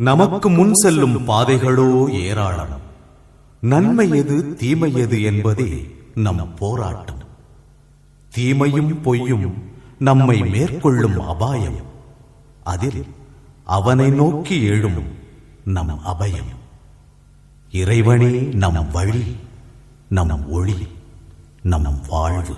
நமக்கு முன் செல்லும் பாதைகளோ ஏராளம். நன்மை எது தீமை எது என்பதே நம் போராட்டம். தீமையும் பொய்யும் நம்மை மேற்கொள்ளும் அபாயம். அதில் அவனை நோக்கி எழும் நம் அபயம். இறைவனே நம் வழி நம் ஒளி நம் வாழ்வு.